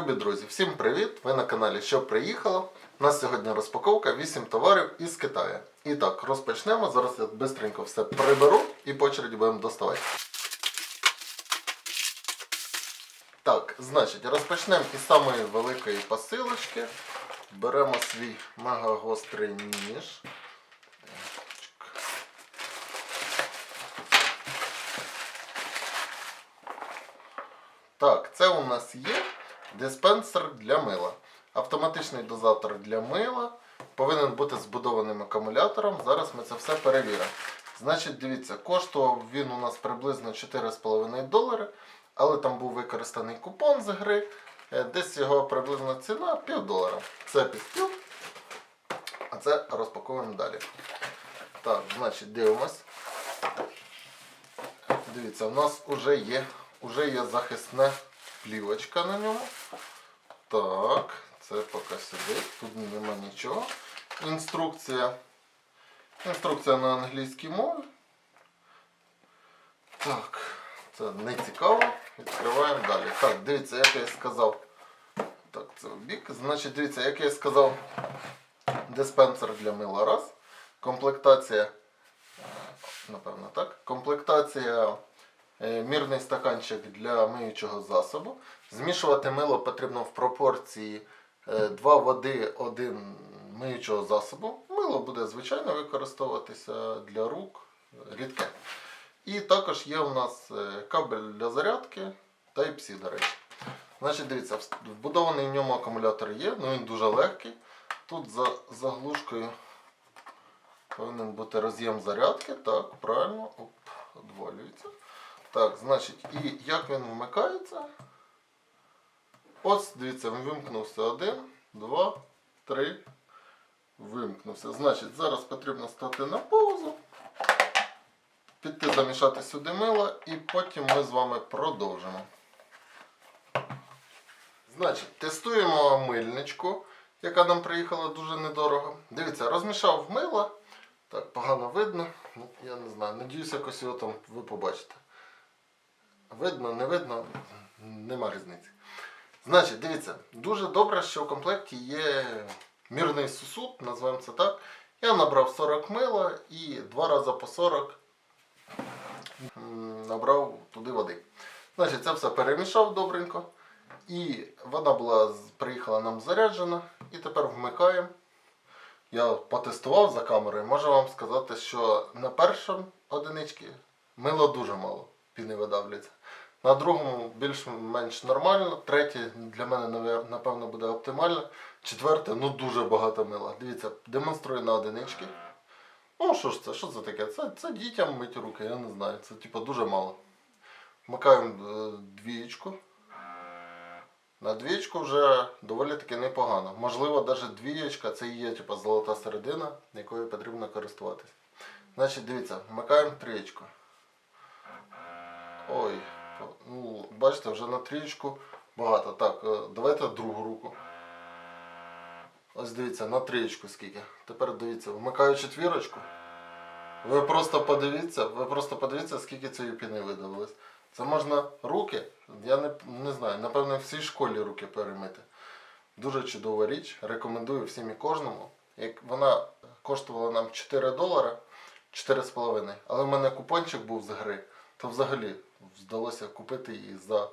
Любі друзі, всім привіт! Ви на каналі Що приїхало. У нас сьогодні розпаковка 8 товарів із Китаю. І так, розпочнемо. Зараз я швидко все приберу і по череді будемо доставати. Так, значить, розпочнемо із самої великої посилочки. Беремо свій мега гострий ніж. Так, це у нас є диспенсер для мила. Автоматичний дозатор для мила. Повинен бути збудованим акумулятором. Зараз ми це все перевіримо. Значить, дивіться, коштував він у нас приблизно 4,5 долари, але там був використаний купон з гри. Е, Десь його приблизна ціна пів долара. Це півпів. А це розпаковуємо далі. Так, значить, дивимось. Дивіться, у нас вже є, уже є захисна плівочка на ньому. Так, це поки сюди. Тут нема нічого. Інструкція. Інструкція на англійській мові. Так, це не цікаво. Відкриваємо далі. Так, дивіться, як я сказав. Так, це бік. Значить, дивіться, як я сказав, диспенсер для мила раз. Комплектація. Напевно, так. Комплектація мірний стаканчик для миючого засобу. Змішувати мило потрібно в пропорції 2 води, 1 миючого засобу. Мило буде звичайно використовуватися для рук е, рідке. І також є у нас е, кабель для зарядки Type-C, до речі. Значить, дивіться, вбудований в ньому акумулятор є, ну він дуже легкий. Тут за заглушкою повинен бути роз'єм зарядки. Так, правильно. Оп, відвалюється. Так, значить, і як він вмикається? Ось, дивіться, він вимкнувся. Один, два, три. Вимкнувся. Значить, зараз потрібно стати на паузу. Піти замішати сюди мило і потім ми з вами продовжимо. Значить, тестуємо мильничку, яка нам приїхала дуже недорого. Дивіться, розмішав мило. Так, погано видно. Ну, я не знаю. Надіюсь, якось його там ви побачите. Видно, не видно, нема різниці. Значить, дивіться, дуже добре, що в комплекті є мірний сусуд, називаємо це так. Я набрав 40 мила і два рази по 40 набрав туди води. Значить, це все перемішав добренько. І вода була приїхала нам заряджена. І тепер вмикаємо. Я потестував за камерою. Можу вам сказати, що на першому одиничці мило дуже мало піни видавлюється. На другому більш-менш нормально. Третє для мене напевно буде оптимально. Четверте, ну дуже багато мила. Дивіться, демонструю на одинички. Ну що ж це? Що це таке? Це, це дітям мить руки, я не знаю. Це типу дуже мало. Вмикаємо е, двієчку. На двієчку вже доволі таки непогано. Можливо, навіть двієчка це є типу, золота середина, якою потрібно користуватися. Значить, дивіться, вмикаємо трієчку. Ой, ну, бачите, вже на трієчку багато. Так, е, давайте другу руку. Ось дивіться, на трієчку скільки. Тепер дивіться, вмикаю четвірочку. Ви просто подивіться, ви просто подивіться, скільки цієї піни видавилось. Це можна руки, я не, не знаю, напевно, в всій школі руки перемити. Дуже чудова річ. Рекомендую всім і кожному. Як вона коштувала нам 4 долари, 4,5. Але в мене купончик був з гри, то взагалі вдалося купити її за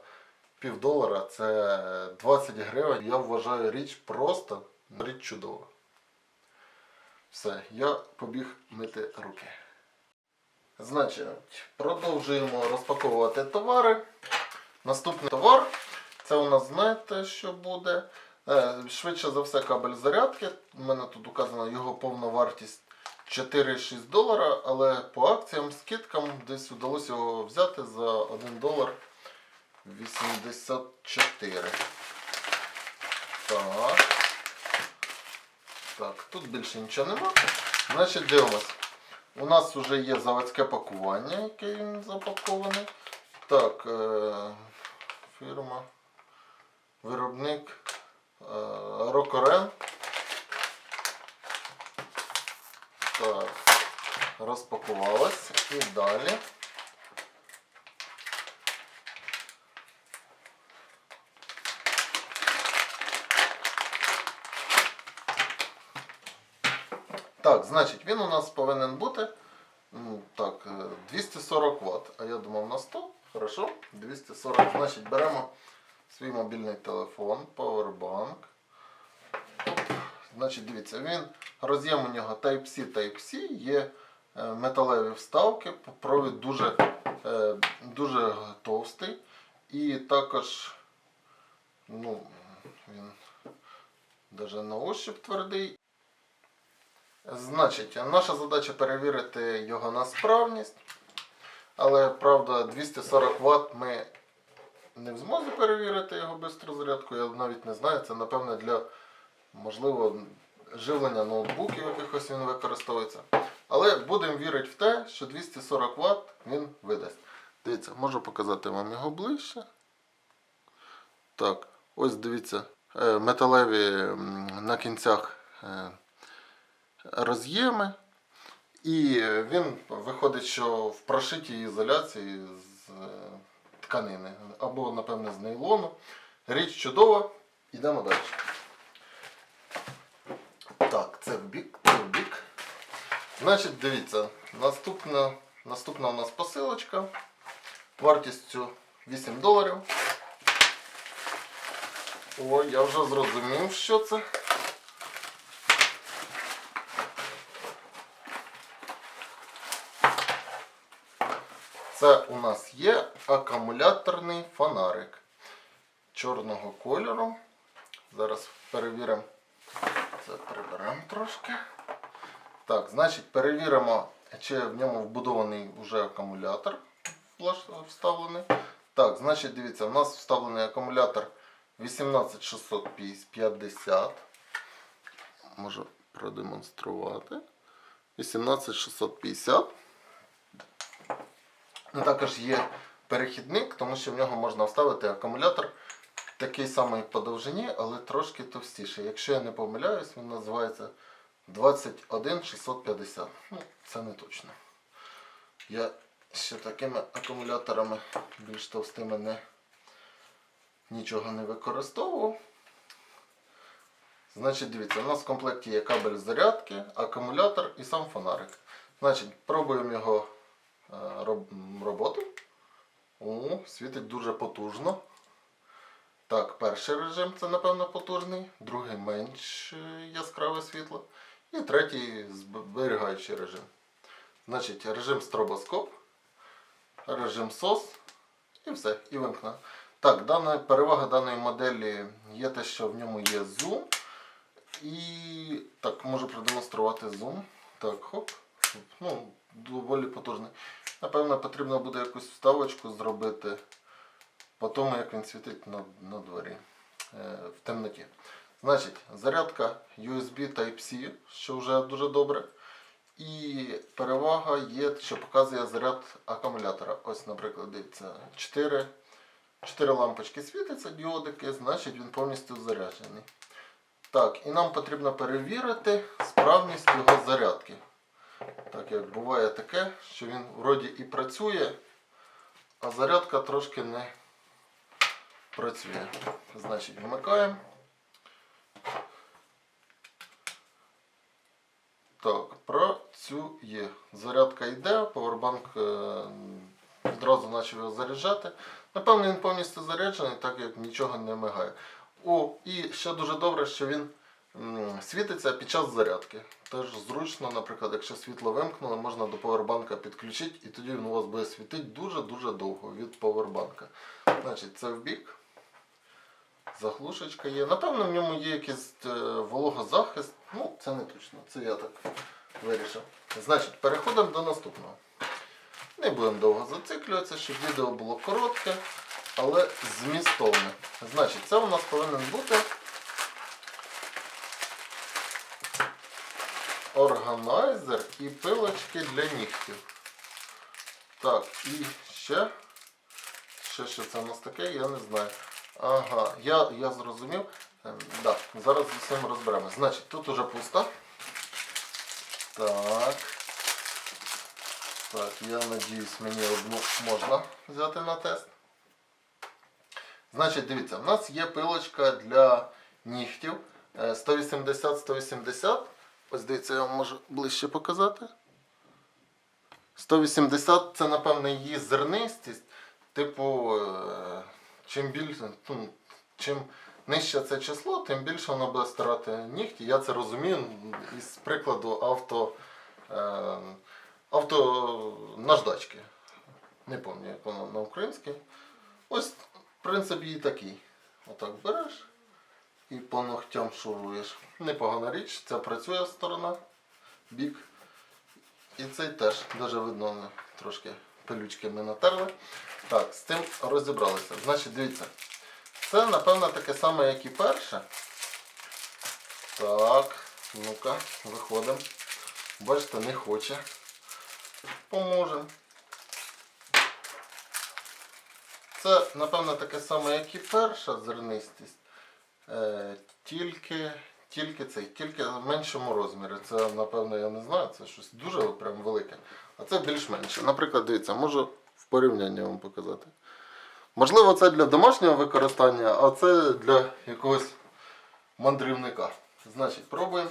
пів долара. Це 20 гривень. Я вважаю річ просто річ чудова. Все, я побіг мити руки. Значить, продовжуємо розпаковувати товари. Наступний товар це у нас знаєте, що буде. Е, Швидше за все кабель зарядки. У мене тут указано його повна вартість 4,6 долара, але по акціям, скидкам десь вдалося його взяти за 1 долар 84. Так. Так, тут більше нічого нема. Значить, дивимось. У нас вже є заводське пакування, яке він запакований. Так, е, фірма, виробник е, Рокорен. Так, розпакувалась і далі. Так, значить, він у нас повинен бути ну, так, е, 240 Вт. А я думав на 100. Хорошо, 240. Значить, беремо свій мобільний телефон, павербанк. Значить, дивіться, він роз'єм у нього Type-C, Type-C, є е, металеві вставки, провід дуже, е, дуже товстий. І також, ну, він навіть на ощуп твердий. Значить, наша задача перевірити його на справність. Але правда, 240 Вт ми не в змозі перевірити його безрозрядку. Я навіть не знаю, це напевне для можливо живлення ноутбуків якихось він використовується. Але будемо вірити в те, що 240 Вт він видасть. Дивіться, можу показати вам його ближче. Так, ось дивіться, е, металеві на кінцях е, роз'єми. І він виходить, що в прошитій ізоляції з е, тканини або, напевне, з нейлону. Річ чудова. Йдемо далі. Так, це в бік, це в бік. Значить, дивіться, наступна, наступна у нас посилочка вартістю 8 доларів. О, я вже зрозумів, що це. Це у нас є акумуляторний фонарик чорного кольору. Зараз перевіримо. Це приберемо трошки. Так, значить, перевіримо, чи в ньому вбудований вже акумулятор вставлений. Так, значить, дивіться, у нас вставлений акумулятор 18650. Можу продемонструвати. 18650. Ну, також є перехідник, тому що в нього можна вставити акумулятор такий самий по довжині, але трошки товстіший. Якщо я не помиляюсь, він називається 21650. Ну, це не точно. Я ще такими акумуляторами більш товстими не, нічого не використовував. Значить, дивіться, у нас в комплекті є кабель зарядки, акумулятор і сам фонарик. Значить, пробуємо його е, роб- роботу. О, світить дуже потужно. Так, перший режим це, напевно, потужний, другий менш е, яскраве світло. І третій зберігаючий режим. Значить, режим стробоскоп, режим SOS і все, і вимкнено. Так, дана, перевага даної моделі є те, що в ньому є зум. І так, можу продемонструвати зум. Так, хоп. Ну, доволі потужний. Напевно, потрібно буде якусь вставочку зробити по тому, як він світить на, на дворі е, в темноті. Значить, зарядка USB Type-C, що вже дуже добре. І перевага є, що показує заряд акумулятора. Ось, наприклад, дивіться, 4, 4 лампочки світяться, діодики, значить він повністю заряджений. Так, і нам потрібно перевірити справність його зарядки. Так як буває таке, що він вроді і працює, а зарядка трошки не працює. Значить, вмикаємо. Так, працює. Зарядка йде, повербанк е, відразу почав його заряджати. Напевно, він повністю заряджений, так як нічого не мигає. О, і ще дуже добре, що він світиться під час зарядки. Теж зручно, наприклад, якщо світло вимкнули, можна до повербанка підключити, і тоді він у вас буде світити дуже-дуже довго від повербанка. Значить, це в бік. Заглушечка є. Напевно, в ньому є якийсь е, вологозахист. Ну, це не точно. Це я так вирішив. Значить, переходимо до наступного. Не будемо довго зациклюватися, щоб відео було коротке, але змістовне. Значить, це у нас повинен бути органайзер і пилочки для нігтів. Так, і ще. Ще що це у нас таке, я не знаю. Ага, я, я зрозумів. Ем, да, зараз з усім розберемось. Значить, тут уже пусто. Так. Так, я надіюсь, мені одну можна взяти на тест. Значить, дивіться, в нас є пилочка для нігтів е, 180-180. Ось дивіться, я вам можу ближче показати. 180 це, напевно, її зернистість. Типу, е, чим більше, ну, чим нижче це число, тим більше воно буде стирати нігті. Я це розумію із прикладу авто, е, авто наждачки. Не пам'ятаю, як воно на українській. Ось принцип її такий. Отак береш і по ногтям шуруєш. Непогана річ, ця працює сторона, бік. І цей теж, даже видно, трошки пилючки ми натерли. Так, з цим розібралися. Значить, дивіться. Це, напевно, таке саме, як і перше. Так, ну-ка, виходимо. Бачите, не хоче. Поможемо. Це, напевно, таке саме, як і перша зернистість. Е, тільки, тільки цей, тільки в меншому розмірі. Це, напевно, я не знаю, це щось дуже прям велике. А це більш менше. Наприклад, дивіться, можу в порівнянні вам показати. Можливо, це для домашнього використання, а це для якогось мандрівника. Значить, пробуємо.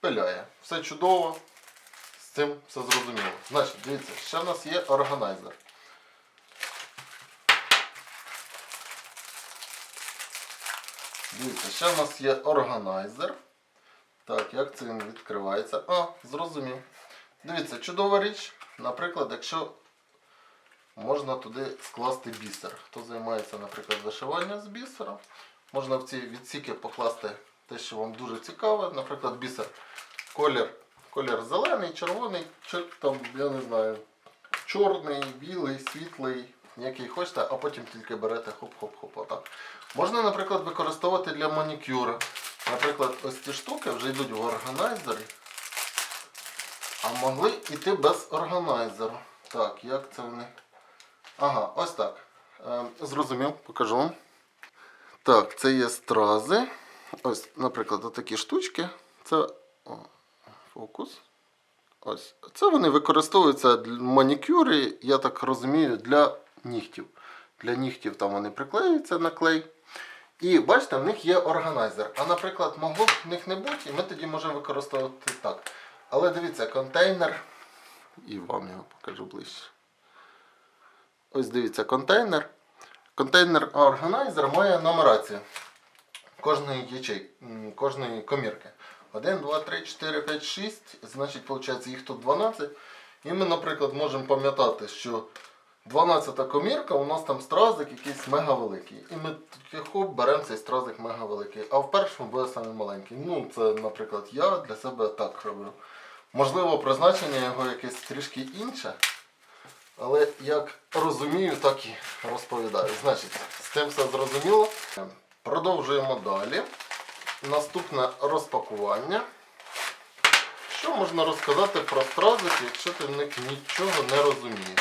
Пиляє. Все чудово. З цим все зрозуміло. Значить, дивіться, ще в нас є органайзер. Дивіться, ще в нас є органайзер. Так, як це він відкривається? А, зрозумів. Дивіться, чудова річ. Наприклад, якщо можна туди скласти бісер. Хто займається, наприклад, вишиванням з бісером, можна в ці відсіки покласти те, що вам дуже цікаве. Наприклад, бісер. Колір, колір зелений, червоний, чи там, я не знаю, чорний, білий, світлий, який хочете, а потім тільки берете хоп-хоп-хоп. Отак. Можна, наприклад, використовувати для манікюра. Наприклад, ось ці штуки вже йдуть в органайзері. А могли йти без органайзеру. Так, як це вони? Ага, ось так. Е, зрозумів, покажу вам. Так, це є стрази. Ось, наприклад, отакі штучки. Це о, фокус. Ось. Це вони використовуються для манікюри, я так розумію, для нігтів. Для нігтів там вони приклеюються на клей. І бачите, в них є органайзер. А, наприклад, могло б в них не бути, і ми тоді можемо використовувати так. Але дивіться, контейнер. І вам його покажу ближче. Ось дивіться, контейнер. Контейнер органайзер має нумерацію кожної ячей, кожної комірки. 1, 2, 3, 4, 5, 6. Значить, виходить, їх тут 12. І ми, наприклад, можемо пам'ятати, що 12 комірка, у нас там стразик якийсь мега великий. І ми хоп, беремо цей стразик мега великий. А в першому буде саме маленький. Ну, це, наприклад, я для себе так роблю. Можливо, призначення його якесь трішки інше. Але як розумію, так і розповідаю. Значить, з цим все зрозуміло. Продовжуємо далі. Наступне розпакування. Що можна розказати про стразики, якщо ти в них нічого не розумієш?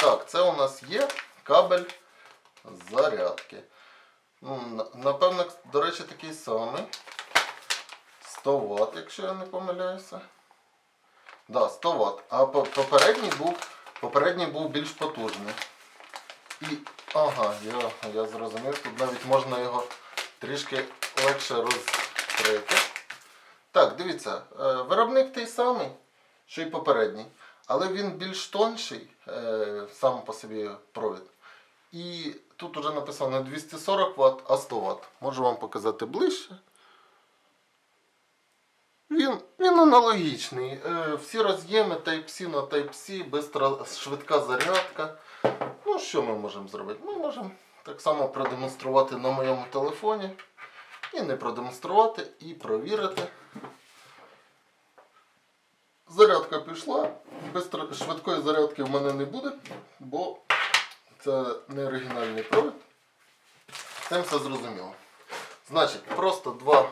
Так, це у нас є кабель зарядки. Ну, напевно, до речі, такий самий. 100 Вт, якщо я не помиляюся. Да, 100 Вт. А попередній був, попередній був більш потужний. І, ага, я, я зрозумів, тут навіть можна його трішки легше розкрити. Так, дивіться, е, виробник той самий, що й попередній, але він більш тонший, е, сам по собі провід. І тут вже написано не 240 Вт, а 100 Вт. Можу вам показати ближче. Він, він аналогічний. Е, всі роз'єми Type-C на Type-C, бистра, швидка зарядка. Ну, що ми можемо зробити? Ми можемо так само продемонструвати на моєму телефоні. І не продемонструвати, і провірити. Зарядка пішла. Бистро, швидкої зарядки в мене не буде, бо це не оригінальний провід. Цим все зрозуміло. Значить, просто два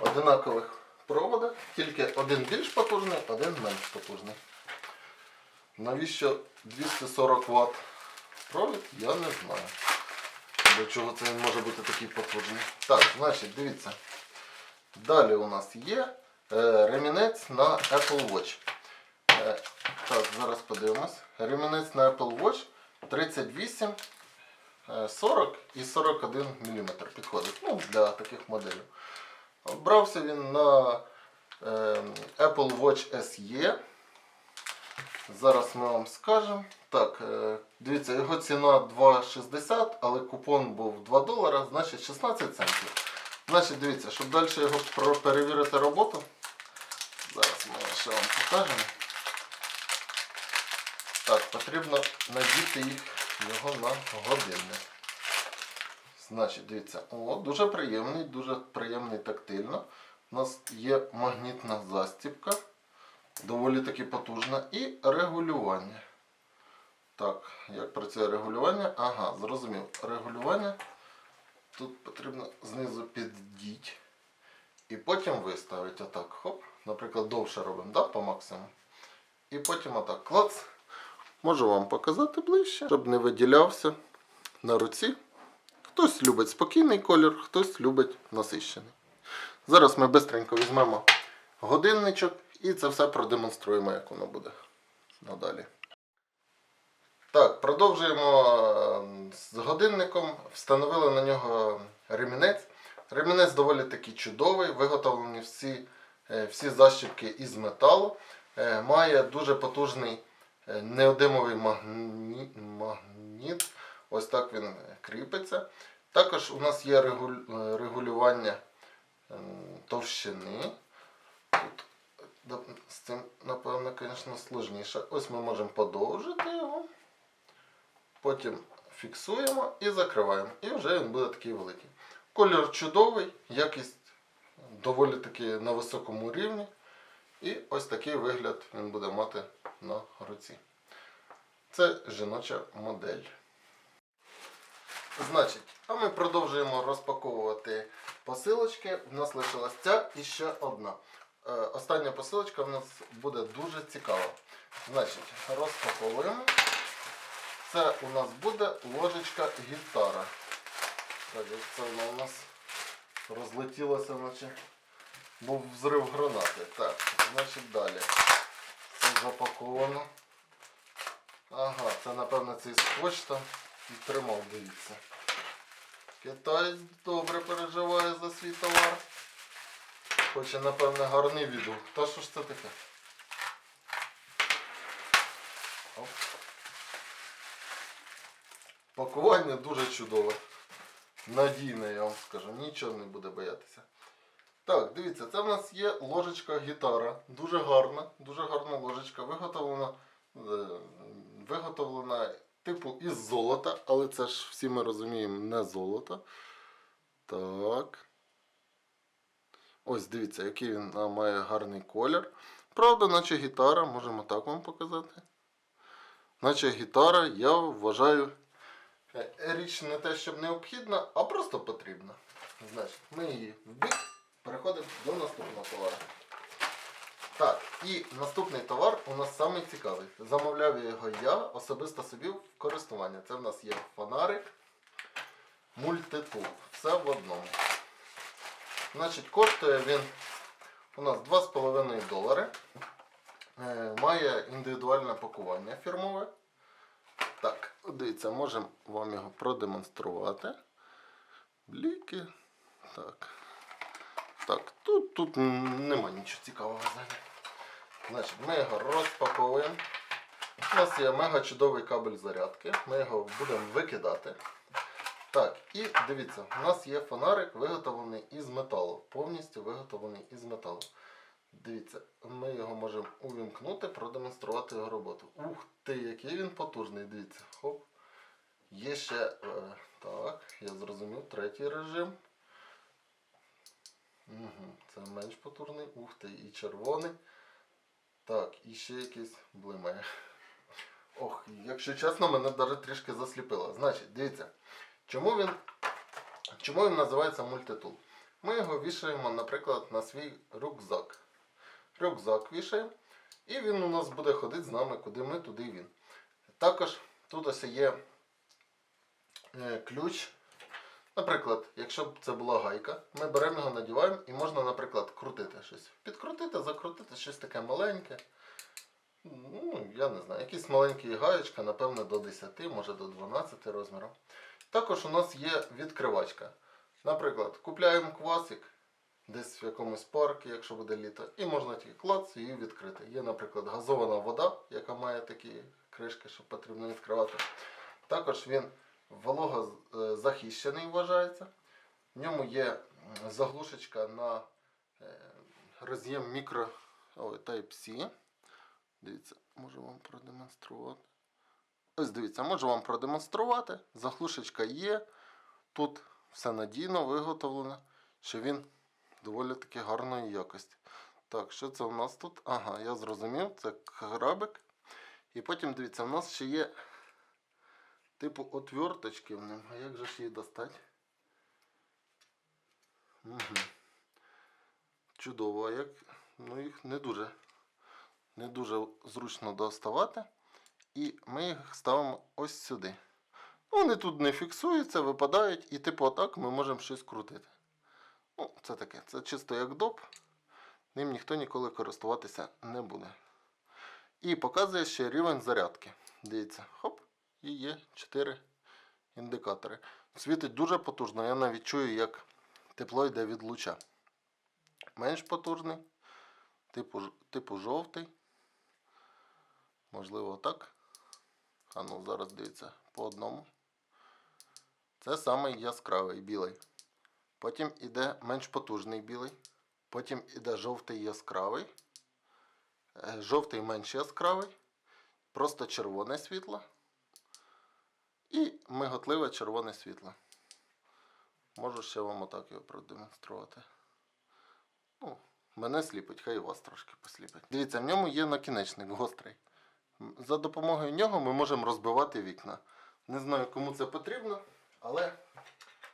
одинакових провода, тільки один більш потужний, один менш потужний. Навіщо 240 Вт провід, я не знаю. Для чого це він може бути такий потужний. Так, значить, дивіться. Далі у нас є е, ремінець на Apple Watch. Е, так, зараз подивимось. Ремінець на Apple Watch 38 е, 40 і 41 мм підходить ну, для таких моделей. Брався він на е, Apple Watch SE. Зараз ми вам скажемо. Так, е, дивіться, його ціна 2,60, але купон був 2 долара, значить 16 центів. Значить, дивіться, щоб далі його перевірити роботу. Зараз ми ще вам покажемо. Так, потрібно надіти їх його на годинник. Значить, дивіться, о, дуже приємний, дуже приємний тактильно. У нас є магнітна застібка, доволі таки потужна, і регулювання. Так, як працює регулювання? Ага, зрозумів. Регулювання. Тут потрібно знизу піддіть. І потім виставити отак. Хоп. Наприклад, довше робимо, да, по максимуму. І потім отак клац. Можу вам показати ближче, щоб не виділявся на руці. Хтось любить спокійний колір, хтось любить насищений. Зараз ми швидко візьмемо годинничок і це все продемонструємо, як воно буде надалі. Так, продовжуємо е, з годинником. Встановили на нього ремінець. Ремінець доволі таки чудовий, виготовлені всі, е, всі защіпки із металу. Е, Має дуже потужний е, неодимовий магні... магніт. Ось так він е, кріпиться. Також у нас є е, регулювання ем, товщини. Тут з цим, напевно, звісно, сложніше. Ось ми можемо подовжити його. Потім фіксуємо і закриваємо. І вже він буде такий великий. Колір чудовий, якість доволі таки на високому рівні. І ось такий вигляд він буде мати на руці. Це жіноча модель. Значить, а ми продовжуємо розпаковувати посилочки. У нас лишилась ця і ще одна. Е, Остання посилочка в нас буде дуже цікава. Значить, розпаковуємо. Це у нас буде ложечка гітара. Так, це вона у нас розлетілося, наче був взрив гранати. Так, значить далі. Це запаковано. Ага, це напевно цей скотч там і тримав, дивіться. Китай добре переживає за свій товар. Хоче, напевне, гарний відгук. Та що ж це таке? Оп. Пакування дуже чудове. Надійне, я вам скажу, нічого не буде боятися. Так, дивіться, це в нас є ложечка гітара. Дуже гарна, дуже гарна ложечка. Виготовлена, е, виготовлена типу із золота, але це ж всі ми розуміємо не золото. Так. Ось дивіться, який він має гарний колір. Правда, наче гітара, можемо так вам показати. Наче гітара, я вважаю, е, річ не те, щоб необхідна, а просто потрібна. Значить, ми її в бік переходимо до наступного товару. Так, і наступний товар у нас самий цікавий. Замовляв його я особисто собі в користування. Це в нас є фонарик мультитул. Все в одному. Значить, коштує він у нас 2,5 долари. Е, Має індивідуальне пакування фірмове. Так, дивіться, можемо вам його продемонструвати. Бліки. Так. Так, тут, тут нема нічого цікавого взагалі. Значить, ми його розпаковуємо. У нас є мега чудовий кабель зарядки. Ми його будемо викидати. Так, і дивіться, у нас є фонарик виготовлений із металу. Повністю виготовлений із металу. Дивіться, ми його можемо увімкнути, продемонструвати його роботу. Ух ти, який він потужний, дивіться. Хоп. Є ще. Е, так, я зрозумів, третій режим. Угу, це менш потужний. Ух ти, і червоний. Так, і ще якийсь блимає. Ох, якщо чесно, мене навіть трішки засліпило. Значить, дивіться, чому він, чому він називається мультитул? Ми його вішаємо, наприклад, на свій рюкзак. Рюкзак вішаємо, і він у нас буде ходити з нами, куди ми, туди він. Також тут ось є е, ключ. Наприклад, якщо б це була гайка, ми беремо його, надіваємо і можна, наприклад, крутити щось. Підкрутити, закрутити щось таке маленьке. Ну, я не знаю, якісь маленькі гаєчка, напевно, до 10, може до 12 розміру. Також у нас є відкривачка. Наприклад, купляємо квасик десь в якомусь парку, якщо буде літо, і можна тільки клац її відкрити. Є, наприклад, газована вода, яка має такі кришки, що потрібно відкривати. Також він вологозахищений вважається. В ньому є заглушечка на е, роз'єм мікро Type-C. Дивіться, можу вам продемонструвати. Ось дивіться, можу вам продемонструвати. Заглушечка є. Тут все надійно виготовлено, що він доволі таки гарної якості. Так, що це у нас тут? Ага, я зрозумів, це крабик. І потім дивіться, у нас ще є типу отверточки в ньому. А як же ж її достати? Угу. Чудово, а як. Ну їх не дуже, не дуже зручно доставати. І ми їх ставимо ось сюди. Вони тут не фіксуються, випадають, і типу отак ми можемо щось крутити. Ну, це таке. Це чисто як доп. Ним ніхто ніколи користуватися не буде. І показує ще рівень зарядки. Дивіться, хоп, і є 4 індикатори. Світить дуже потужно. Я навіть чую, як тепло йде від луча. Менш потужний, типу, типу жовтий. Можливо, так. А ну, зараз дивіться по одному. Це самий яскравий білий. Потім іде менш потужний білий. Потім іде жовтий яскравий. Е, Жовтий менш яскравий. Просто червоне світло. І миготливе червоне світло. Можу ще вам отак його продемонструвати. Ну, мене сліпить, хай і вас трошки посліпить. Дивіться, в ньому є накінечник гострий. За допомогою нього ми можемо розбивати вікна. Не знаю, кому це потрібно, але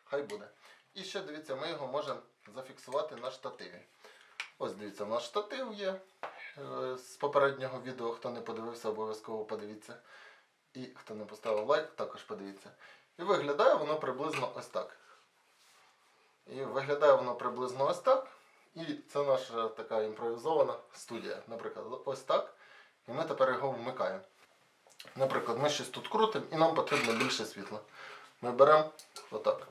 хай буде. І ще дивіться, ми його можемо зафіксувати на штативі. Ось дивіться, у нас штатив є. Е, З попереднього відео, хто не подивився, обов'язково подивіться. І хто не поставив лайк, також подивіться. І виглядає воно приблизно ось так. І виглядає воно приблизно ось так. І це наша така імпровізована студія. Наприклад, ось так. І ми тепер його вмикаємо. Наприклад, ми щось тут крутимо і нам потрібно більше світла. Ми беремо отак,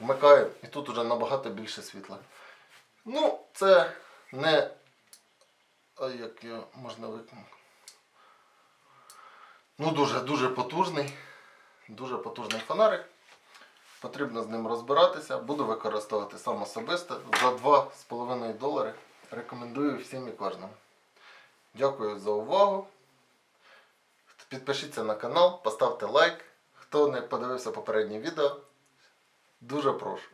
вмикаємо, і тут вже набагато більше світла. Ну, це не. А як його можна виконати? Ну, дуже-дуже потужний. Дуже потужний фонарик. Потрібно з ним розбиратися. Буду використовувати сам особисто. За 2,5 долари. Рекомендую всім і кожному. Дякую за увагу. Підпишіться на канал, поставте лайк. Хто не подивився попереднє відео, дуже прошу.